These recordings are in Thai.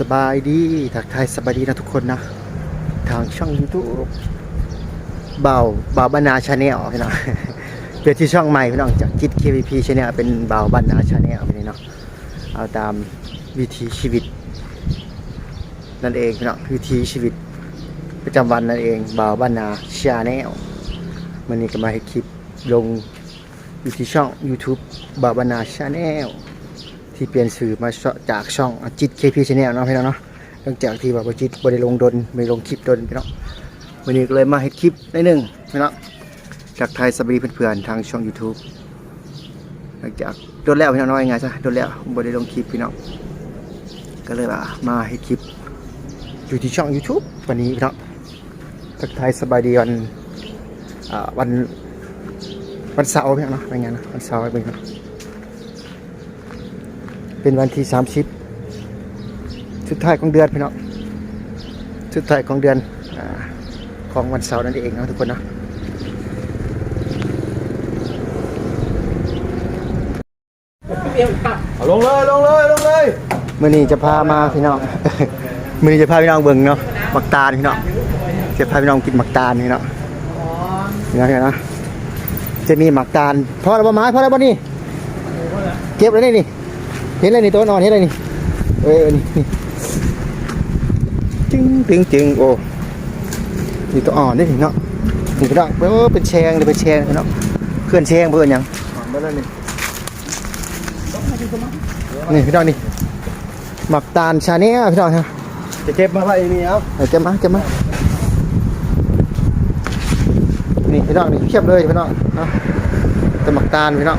สบายดี ทักทายสบายดีนะทุกคนนะ ทางช่อง YouTube เบาเบาบรรณาชาแนลพี่น้องเปลี่ยนที่ช่องใหม่พี่น้องจากจิต KVP ชาแนลเป็นเบาบรรณาชาแนลไปเลยเนาะเอาตามวิถีชีวิต นั่นเองพี่น้องวิถีชีวิตประจำวันนั่นเองเบาบรรณาชาแนลมันนี้ก็มาให้คลิปลงอยู่ที่ช่อง YouTube บาบรรณาชาแนล ที่เปลี่ยนสื่อมาจากช่องจิต KP Channel เนาะพี่น้องเนาะหลังจากที่ว่าบ่จิตบ่ได้ลงดนไม่ลงคลิปดนพี่น้องวันนี้ก็เลยมาเฮ็ดคลิปได้หนึ่งพี่น้องจากไทยสวัสดีเพื่อนๆทางช่อง YouTube หลังจากโดนแล้วพี่น้องน้อยไงซะโดนแล้วบ่ได้ลงคลิปพี่น้องก็เลยว่ามาเฮ็ดคลิป อยู่ที่ช่อง YouTube วันนี้พี่น้องทักทายสบายดีวันวันวันเสาร์พี่น้องเนาะเป็นนะวันเสาร์เป็นไง เป็นวันที่ 30 สุดท้ายของเดือนพี่น้องสุดท้ายของเดือนอาของวันเสาร์นั่นเองเนาะทุกคนเนาะเอาลงเลยลงเลยลงเลยมื่อนี้จะพามาพี่น้องมื่อนี้จะพาพี่น้องเบิ่งเนาะหมักตาลพี่น้องจะพาพี่น้องกินหมักตาลพี่น้องนี่นะพี่น้องนะจะมีหมักตาลพอแล้วบ่ไม้พอแล้วบ่นี่เก็บแล้วนี่นี่ เห็นเลยนี่ตัวนอนเห็นเลยนี่เออนี่นี่จึงจึงจึงโอ้นี่ตัวอ่อนนี่พี่น้องนี่พี่น้องเออเป็นแชงเลยเป็นแชงพี่น้องเคลื่อนแชงเพื่อนหยังมาแล้วนี่นี่พี่น้องนี่หมักตาลชาเนี้ยพี่น้องฮะจะเก็บมาไว้นี่เอาเอาจะมาจะมานี่พี่น้องนี่เทียบเลยพี่น้องเนาะแต่หมักตาลพี่น้อง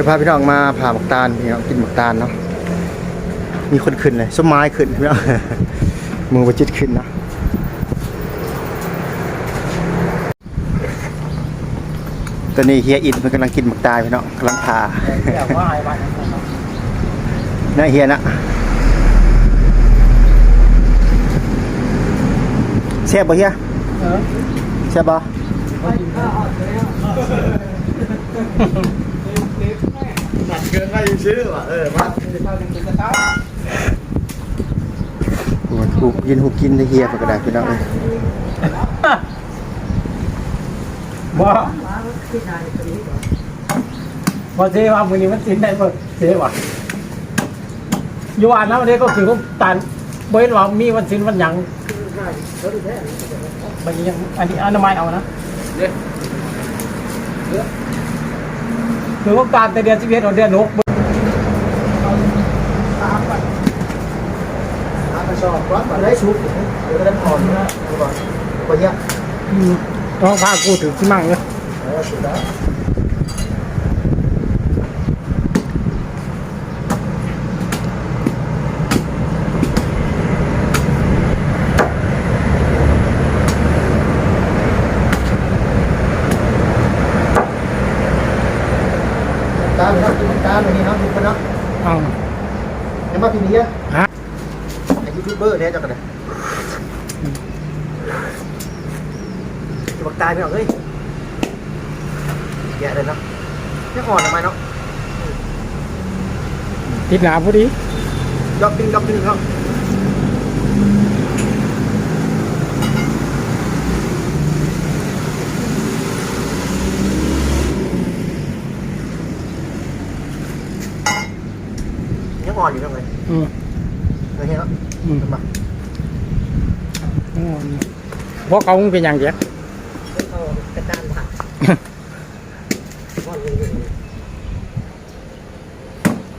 จะพาพี่น้องมาผ่าหมักตาลพี่น้องกินหมักตาลเนาะมีคนขึ้นเลยส้มไม้ขึ้นพี่น้องมือประจิตขึ้นเนาะตอนนี้เฮียอินมันกำลังกินหมักตาลพี่น้องกำลังผ่าแต่ว่าไอ้บ้านนะเฮียนะแซ่บบ่เฮียเออแซ่บบ่หนัก เกินไปซื้อว่ะเออมาโอ้ยหูกินหูกินได้เฮียปกระดาษพี่น้องเอ้ยบ่บ่เจ๊ว่ามื้อนี้มันสินได้บ่เจ๊ว่ะอยู่อ่านแล้ววันนี้ก็คือผมตันบ่เห็นว่ามีวันสินวันหยังบัดนี้ยังอันนี้อนามัยเอานะคือ ผมตานแต่เดือน11เดือน6มาชอบร้อนมาได้ชุบเดี๋ยวได้ผ่อนนะก่อนบ่เฮียอืมต้องพากูถึงที่มั่งเลย เออสุดแล้วตามครับตามแบบนี้เนาะทุกคนเนาะ เอา เห็นป่ะพี่นี้อะ ฮะ ไอ้ยูทูบเบอร์เนี่ยจังกันเลย จะบอกตายไปหรอกเฮ้ยแย่เลยเนาะไม่อ่อนทำไมเนาะติดหนาพอดียอกปิ้งยอกปิ้งเนาะยังอ่อนอยู่ทำไมอืมเคยเห็นเนาะอืมขึ้นมา อืมเพราะเขาเป็นอย่างเดียว กระดานผัก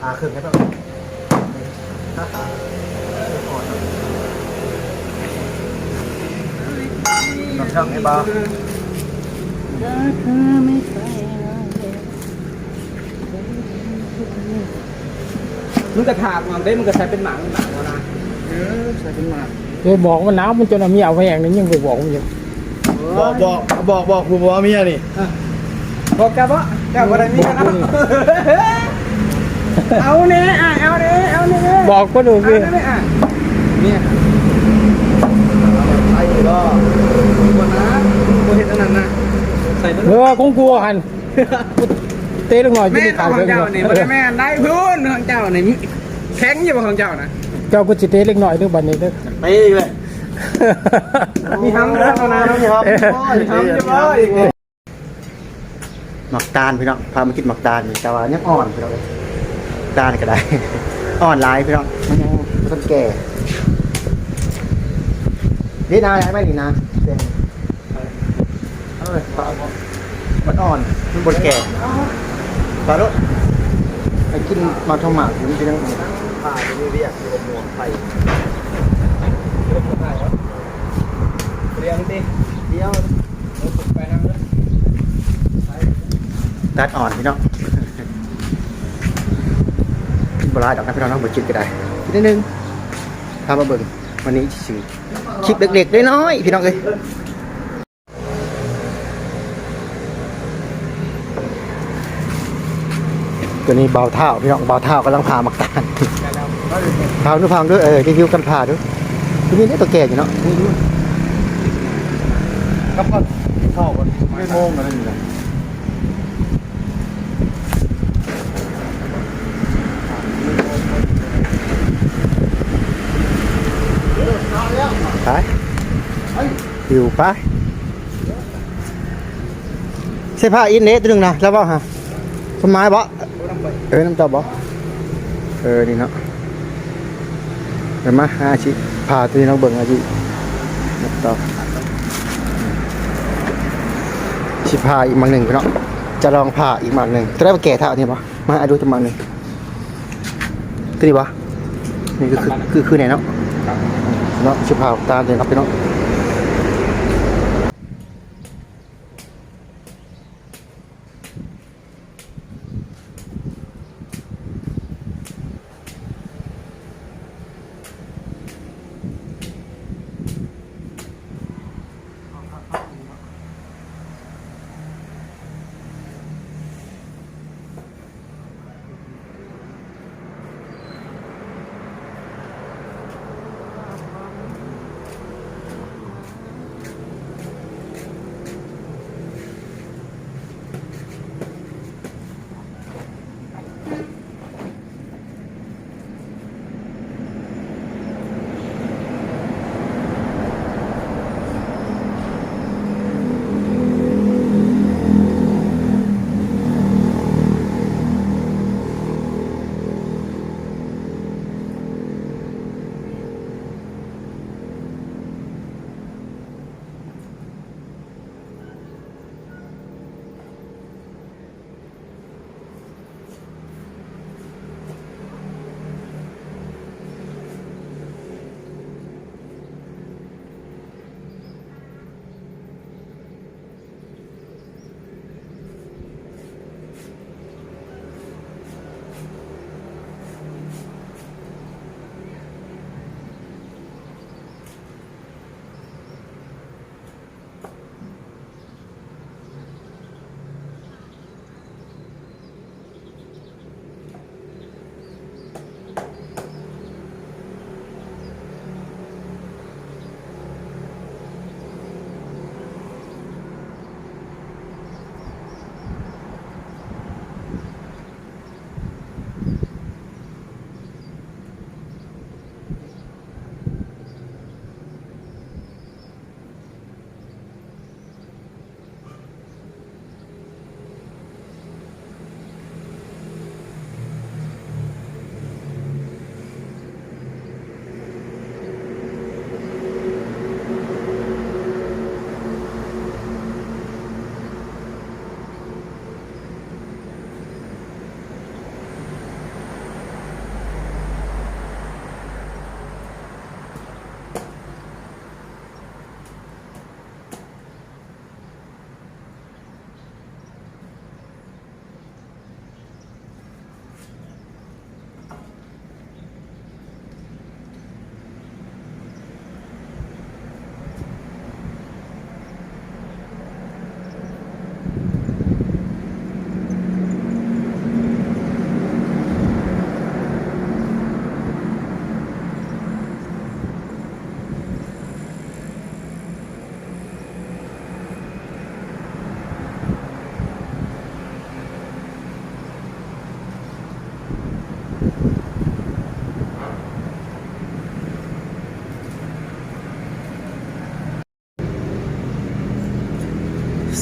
อ่าขึ้นกันต้องอ่าอ่าอ่อนเนาะน้ำช่างให้บ้ามันกระถากมันได้มันก็ใช้เป็นหนังหนังวะนะเออบอกว่าหนาวมันจนเอามีเอาไปอย่างนี้ยังไปบอกมันอยู่ บอกบอกบอกบอกครูบอกว่าเมียนี่บอกกับว่ากับอะไรมีกันเอาเอาเนี่ยอะเอาเนี่ยเอาเนี่ยบอกก็ดูเอาสิเนี่ยอะเนี่ยไอ้ก็คนนะคนเห็นอันนั้นนะใส่เออคงกลัวหันเต้เล็กน้อยอยู่แม่ในขขายองเพิ่งเจ้านี่บ่ได้แม่นได้พื้นของเจ้านี่แข็งอยู่บ่ของเจ้านะเจ้าก็สิเต้เล็กน้อยเด้อบัดนี้เด้อไปเลย มีทำแล้วนะมีทำมีทำจะบ่อีกหมักตาลพี่น้องพามากินหมักตาลนี่แต่ว่ายังอ่อนพี่น้องเลยตาลก็ได้ อ่อนหลายพี่น้องมันยังต้นแก่นี่นาไหมนี่นาแดงเอาเลยปลามันอ่อนมันบนแก่ปลาลุไปกินมาทองหมากมันเป็นยังไงผ่าไปเรียกอยู่หมวกไฟ เรียงติเดียวไปนำเด้อตัดอ่อนพี่น้องบลาดอกนะพี่น้องเนาะบ่กินก็ได้กินนิดนึงพามาเบิ่งวันนี้สิคลิปเด็กๆได้น้อยพี่น้องเอ้ยตัวนี้เบาเท้าพี่น้องเบาเท้ากำลังพามักตาลพาดูพาด้วยเออรีวิวกันพาด้วยทีนี้เนี่ยตัวแก่อยู่เนาะ ครับก่อนเข้าก่อนไม่โมงอะไรอยู่เลยไปอยู่ไปใช่ผ้าอินเนสตัวนึงนะแล้วบ่ฮะสมัยบ่เออน้ำตาบ่เออนี่เนาะเห็นไหมอาชิพผ่าตัวนี้น้องเบิ่งอาชิน้ำตา สิพาอีกมังหนึ่งพี่น้องจะลองผ่าอีกมังหนึ่งจะได้มาแก่เท่านี้ปะมาดูจะมังหนึ่งคือนี่ปะนี่คือคือคือคือไหนเนาะเนาะสิพาตามเลยครับพี่น้อง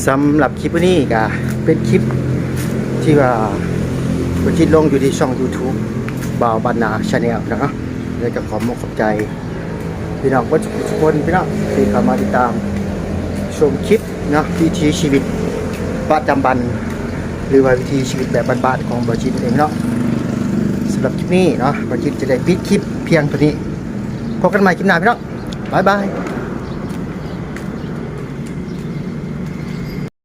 สำหรับคลิปวันนี้ก็เป็นคลิปที่ว่าบันทิดลงอยู่ที่ช่อง YouTube บ่าวบรรณาชาแนลนะครับเลยก็ขอมขอบใจ พี่น้องทุกคนพี่น้องที่เข้ามาติดตามชมคลิปนะวิถีชีวิตประจำวันหรือว่าวิถีชีวิตแบบบ้านๆของบริจิตเองเนาะสำหรับคลิปนี้เนาะบริจิตจะได้ปิดคลิปเพียงเท่านี้พบกันใหม่คลิปหน้าพี่น้องบ๊ายบาย